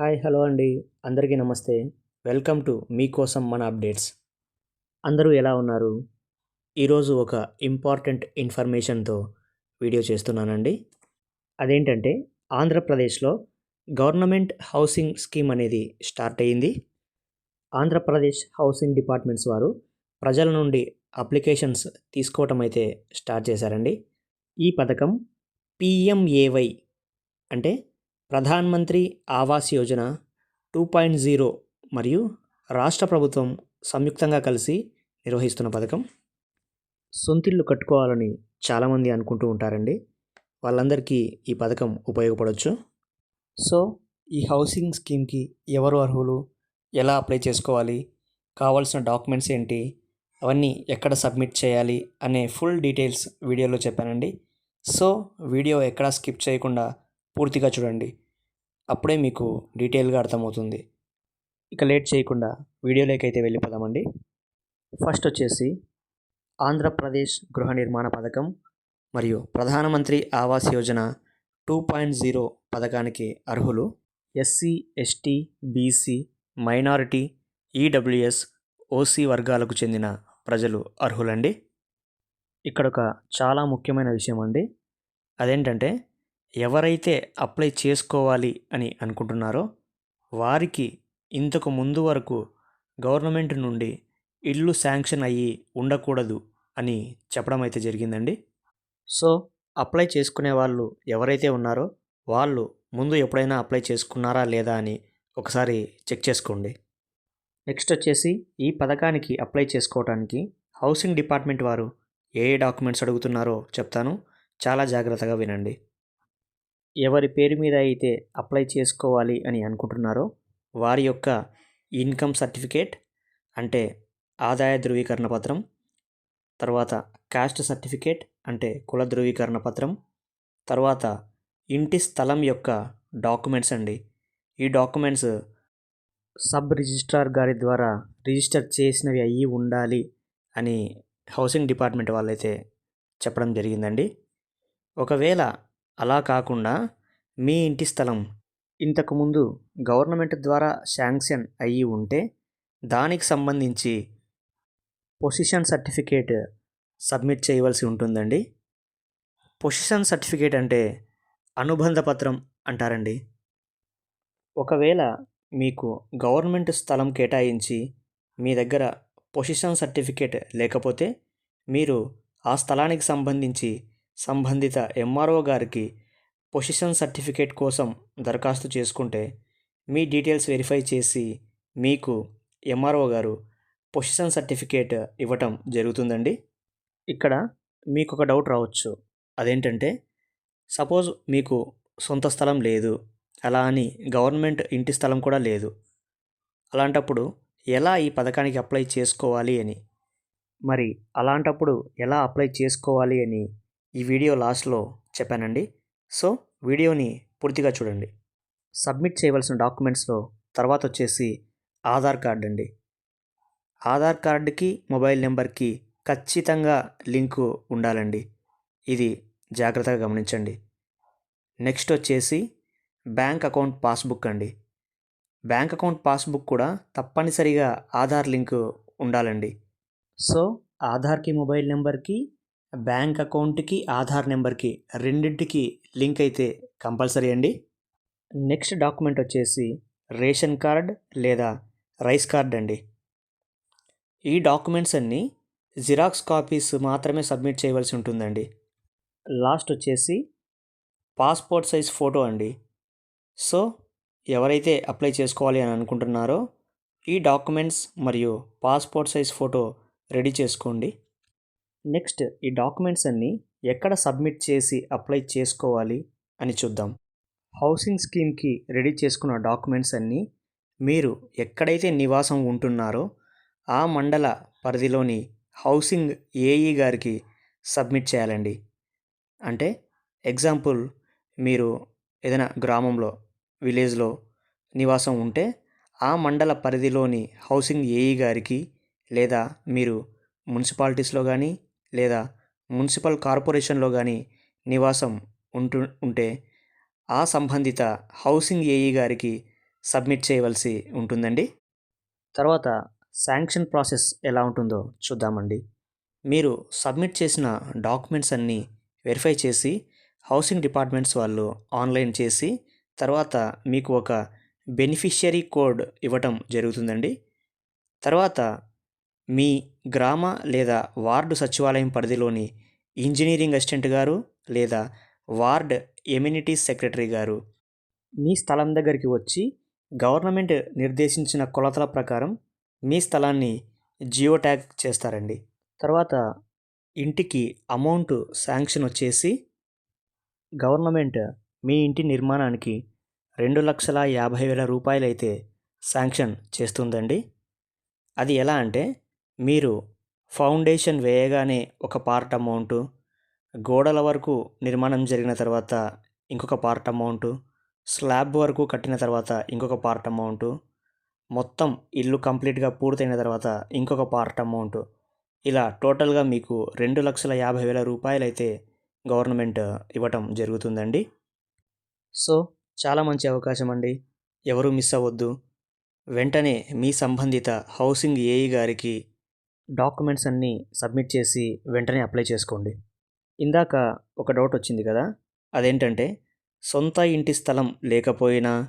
Hi hello అండి. అందరికీ నమస్తే. వెల్కమ్ టు మీకోసం మన అప్డేట్స్. అందరూ ఎలా ఉన్నారు? ఈరోజు ఒక ఇంపార్టెంట్ ఇన్ఫర్మేషన్తో వీడియో చేస్తున్నానండి. అదేంటంటే ఆంధ్రప్రదేశ్లో గవర్నమెంట్ హౌసింగ్ స్కీమ్ అనేది స్టార్ట్ అయ్యింది. ఆంధ్రప్రదేశ్ హౌసింగ్ డిపార్ట్మెంట్స్ వారు ప్రజల నుండి అప్లికేషన్స్ తీసుకోవటం అయితే స్టార్ట్ చేశారండి. ఈ పథకం పిఎంఏవై అంటే Pradhan Mantri Awas Yojana two point zero మరియు రాష్ట్ర ప్రభుత్వం సంయుక్తంగా కలిసి నిర్వహిస్తున్న పథకం. సొంతిల్లు కట్టుకోవాలని చాలామంది అనుకుంటూ ఉంటారండి. వాళ్ళందరికీ ఈ పథకం ఉపయోగపడవచ్చు సో ఈ హౌసింగ్ స్కీమ్కి ఎవరు అర్హులు? ఎలా అప్లై చేసుకోవాలి? కావాల్సిన డాక్యుమెంట్స్ ఏంటి? అవన్నీ ఎక్కడ సబ్మిట్ చేయాలి? అనే ఫుల్ డీటెయిల్స్ వీడియోలో చెప్పానండి. సో వీడియో ఎక్కడా స్కిప్ చేయకుండా పూర్తిగా చూడండి. అప్పుడే మీకు డీటెయిల్గా అర్థమవుతుంది. ఇక లేట్ చేయకుండా వీడియోలోకి అయితే వెళ్ళిపోదామండి. ఫస్ట్ వచ్చేసి ఆంధ్రప్రదేశ్ గృహ నిర్మాణ పథకం మరియు Pradhanmantri Awas Yojana two point zero పథకానికి అర్హులు SC ST BC minority EWS OC వర్గాలకు చెందిన ప్రజలు అర్హులండి. ఇక్కడ ఒక చాలా ముఖ్యమైన విషయం అండి అదేంటంటే ఎవరైతే అప్లై చేసుకోవాలి అని అనుకుంటున్నారో వారికి ఇంతకు ముందు వరకు గవర్నమెంట్ నుండి ఇల్లు శాంక్షన్ అయ్యి ఉండకూడదు అని చెప్పడం అయితే జరిగిందండి. సో అప్లై చేసుకునే వాళ్ళు ఎవరైతే ఉన్నారో వాళ్ళు ముందు ఎప్పుడైనా అప్లై చేసుకున్నారా లేదా అని ఒకసారి చెక్ చేసుకోండి. నెక్స్ట్ వచ్చేసి ఈ పథకానికి అప్లై చేసుకోవడానికి హౌసింగ్ డిపార్ట్మెంట్ వారు ఏ ఏ డాక్యుమెంట్స్ అడుగుతున్నారో చెప్తాను. చాలా జాగ్రత్తగా వినండి. ఎవరి పేరు మీద అయితే అప్లై చేసుకోవాలి అని అనుకుంటున్నారో వారి యొక్క ఇన్కమ్ సర్టిఫికేట్ అంటే ఆదాయ ధృవీకరణ పత్రం తర్వాత కాస్ట్ సర్టిఫికేట్ అంటే కుల ధృవీకరణ పత్రం తర్వాత ఇంటి స్థలం యొక్క డాక్యుమెంట్స్ అండి. ఈ డాక్యుమెంట్స్ సబ్ రిజిస్ట్రార్ గారి ద్వారా రిజిస్టర్ చేసినవి అయ్యి ఉండాలి అని హౌసింగ్ డిపార్ట్మెంట్ వాళ్ళైతే చెప్పడం జరిగిందండి. ఒకవేళ అలా కాకుండా మీ ఇంటి స్థలం ఇంతకుముందు గవర్నమెంట్ ద్వారా శాంక్షన్ అయ్యి ఉంటే దానికి సంబంధించి పొసిషన్ సర్టిఫికేట్ సబ్మిట్ చేయవలసి ఉంటుందండి. పొసిషన్ సర్టిఫికేట్ అంటే అనుబంధ పత్రం అంటారండి. ఒకవేళ మీకు గవర్నమెంట్ స్థలం కేటాయించి మీ దగ్గర పొసిషన్ సర్టిఫికేట్ లేకపోతే మీరు ఆ స్థలానికి సంబంధించి సంబంధిత ఎంఆర్ఓ గారికి పొసిషన్ సర్టిఫికేట్ కోసం దరఖాస్తు చేసుకుంటే మీ డీటెయిల్స్ వెరిఫై చేసి మీకు ఎంఆర్ఓ గారు పొసిషన్ సర్టిఫికేట్ ఇవ్వటం జరుగుతుందండి. ఇక్కడ మీకు ఒక డౌట్ రావచ్చు. అదేంటంటే సపోజ్ మీకు సొంత స్థలం లేదు అలా అని గవర్నమెంట్ ఇంటి స్థలం కూడా లేదు. అలాంటప్పుడు ఎలా ఈ పథకానికి అప్లై చేసుకోవాలి అని? మరి అలాంటప్పుడు ఎలా అప్లై చేసుకోవాలి అని ఈ వీడియో లాస్ట్లో చెప్పానండి. సో వీడియోని పూర్తిగా చూడండి. సబ్మిట్ చేయవలసిన డాక్యుమెంట్స్లో తర్వాత వచ్చేసి ఆధార్ కార్డ్ అండి. ఆధార్ కార్డుకి మొబైల్ నెంబర్కి ఖచ్చితంగా లింకు ఉండాలండి. ఇది జాగ్రత్తగా గమనించండి. నెక్స్ట్ వచ్చేసి బ్యాంక్ అకౌంట్ పాస్బుక్ అండి. బ్యాంక్ అకౌంట్ పాస్బుక్ కూడా తప్పనిసరిగా ఆధార్ లింకు ఉండాలండి. సో ఆధార్కి మొబైల్ నెంబర్కి బ్యాంక్ అకౌంట్కి ఆధార్ నెంబర్కి రెండింటికి లింక్ అయితే కంపల్సరీ అండి. నెక్స్ట్ డాక్యుమెంట్ వచ్చేసి రేషన్ కార్డ్ లేదా రైస్ కార్డ్ అండి. ఈ డాక్యుమెంట్స్ అన్నీ జిరాక్స్ కాపీస్ మాత్రమే సబ్మిట్ చేయవలసి ఉంటుందండి. లాస్ట్ వచ్చేసి పాస్పోర్ట్ సైజ్ ఫోటో అండి. సో ఎవరైతే అప్లై చేసుకోవాలి అని అనుకుంటున్నారో ఈ డాక్యుమెంట్స్ మరియు పాస్పోర్ట్ సైజ్ ఫోటో రెడీ చేసుకోండి. నెక్స్ట్ ఈ డాక్యుమెంట్స్ అన్నీ ఎక్కడ సబ్మిట్ చేసి అప్లై చేసుకోవాలి అని చూద్దాం. హౌసింగ్ స్కీమ్కి రెడీ చేసుకున్న డాక్యుమెంట్స్ అన్నీ మీరు ఎక్కడైతే నివాసం ఉంటున్నారో ఆ మండల పరిధిలోని హౌసింగ్ ఏఈ గారికి సబ్మిట్ చేయాలండి. అంటే ఎగ్జాంపుల్ మీరు ఏదైనా గ్రామంలో విలేజ్లో నివాసం ఉంటే ఆ మండల పరిధిలోని హౌసింగ్ ఏఈ గారికి లేదా మీరు మున్సిపాలిటీస్లో కానీ లేదా మున్సిపల్ కార్పొరేషన్లో కానీ నివాసం ఉంటు ఉంటే ఆ సంబంధిత హౌసింగ్ ఏఈ గారికి సబ్మిట్ చేయవలసి ఉంటుందండి. తర్వాత శాంక్షన్ ప్రాసెస్ ఎలా ఉంటుందో చూద్దామండి. మీరు సబ్మిట్ చేసిన డాక్యుమెంట్స్ అన్నీ వెరిఫై చేసి హౌసింగ్ డిపార్ట్మెంట్స్ వాళ్ళు ఆన్లైన్ చేసి తర్వాత మీకు ఒక బెనిఫిషియరీ కోడ్ ఇవ్వటం జరుగుతుందండి. తర్వాత మీ గ్రామ లేదా వార్డు సచివాలయం పరిధిలోని ఇంజనీరింగ్ అసిస్టెంట్ గారు లేదా వార్డ్ ఎమ్యూనిటీస్ సెక్రటరీ గారు మీ స్థలం దగ్గరికి వచ్చి గవర్నమెంట్ నిర్దేశించిన కొలతల ప్రకారం మీ స్థలాన్ని జియో ట్యాగ్ చేస్తారండి. తర్వాత ఇంటికి అమౌంట్ శాంక్షన్ వచ్చేసి గవర్నమెంట్ మీ ఇంటి నిర్మాణానికి రెండు లక్షల యాభై వేల రూపాయలు అయితే శాంక్షన్ చేస్తుందండి. అది ఎలా అంటే మీరు ఫౌండేషన్ వేయగానే ఒక పార్ట్ అమౌంటు గోడల వరకు నిర్మాణం జరిగిన తర్వాత ఇంకొక పార్ట్ అమౌంటు స్లాబ్ వరకు కట్టిన తర్వాత ఇంకొక పార్ట్ అమౌంటు మొత్తం ఇల్లు కంప్లీట్గా పూర్తయిన తర్వాత ఇంకొక పార్ట్ అమౌంటు. ఇలా టోటల్గా మీకు రెండు లక్షల యాభై వేల రూపాయలు అయితే గవర్నమెంట్ ఇవ్వటం జరుగుతుందండి. సో చాలా మంచి అవకాశం అండి. ఎవరు మిస్ అవ్వద్దు. వెంటనే మీ సంబంధిత హౌసింగ్ ఏఈ గారికి డాక్యుమెంట్స్ అన్నీ సబ్మిట్ చేసి వెంటనే అప్లై చేసుకోండి. ఇందాక ఒక డౌట్ వచ్చింది కదా అదేంటంటే సొంత ఇంటి స్థలం లేకపోయినా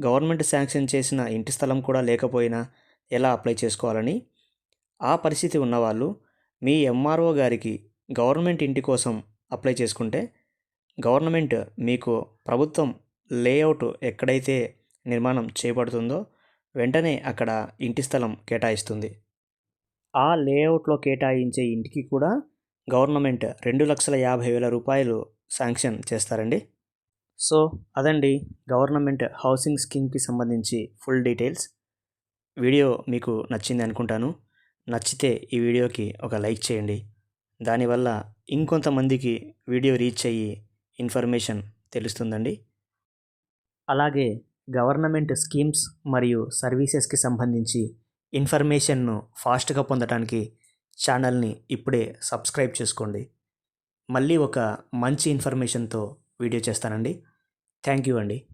గవర్నమెంట్ శాంక్షన్ చేసిన ఇంటి స్థలం కూడా లేకపోయినా ఎలా అప్లై చేసుకోవాలని ఆ పరిస్థితి ఉన్నవాళ్ళు మీ ఎంఆర్ఓ గారికి గవర్నమెంట్ ఇంటి కోసం అప్లై చేసుకుంటే గవర్నమెంట్ మీకు ప్రభుత్వం లేఅవుట్ ఎక్కడైతే నిర్మాణం చేయబడుతుందో వెంటనే అక్కడ ఇంటి స్థలం కేటాయిస్తుంది. ఆ లేఅవుట్లో కేటాయించే ఇంటికి కూడా గవర్నమెంట్ రెండు లక్షల యాభై వేల రూపాయలు శాంక్షన్ చేస్తారండి. సో అదండి గవర్నమెంట్ హౌసింగ్ స్కీమ్కి సంబంధించి ఫుల్ డీటెయిల్స్. వీడియో మీకు నచ్చింది అనుకుంటాను. నచ్చితే ఈ వీడియోకి ఒక లైక్ చేయండి. దానివల్ల ఇంకొంతమందికి వీడియో రీచ్ అయ్యి ఇన్ఫర్మేషన్ తెలుస్తుందండి. అలాగే గవర్నమెంట్ స్కీమ్స్ మరియు సర్వీసెస్కి సంబంధించి ఇన్ఫర్మేషన్ను ఫాస్ట్గా పొందడానికి ఛానల్ని ఇప్పుడే సబ్స్క్రైబ్ చేసుకోండి. మళ్ళీ ఒక మంచి ఇన్ఫర్మేషన్తో వీడియో చేస్తానండి. థ్యాంక్ యూ అండి.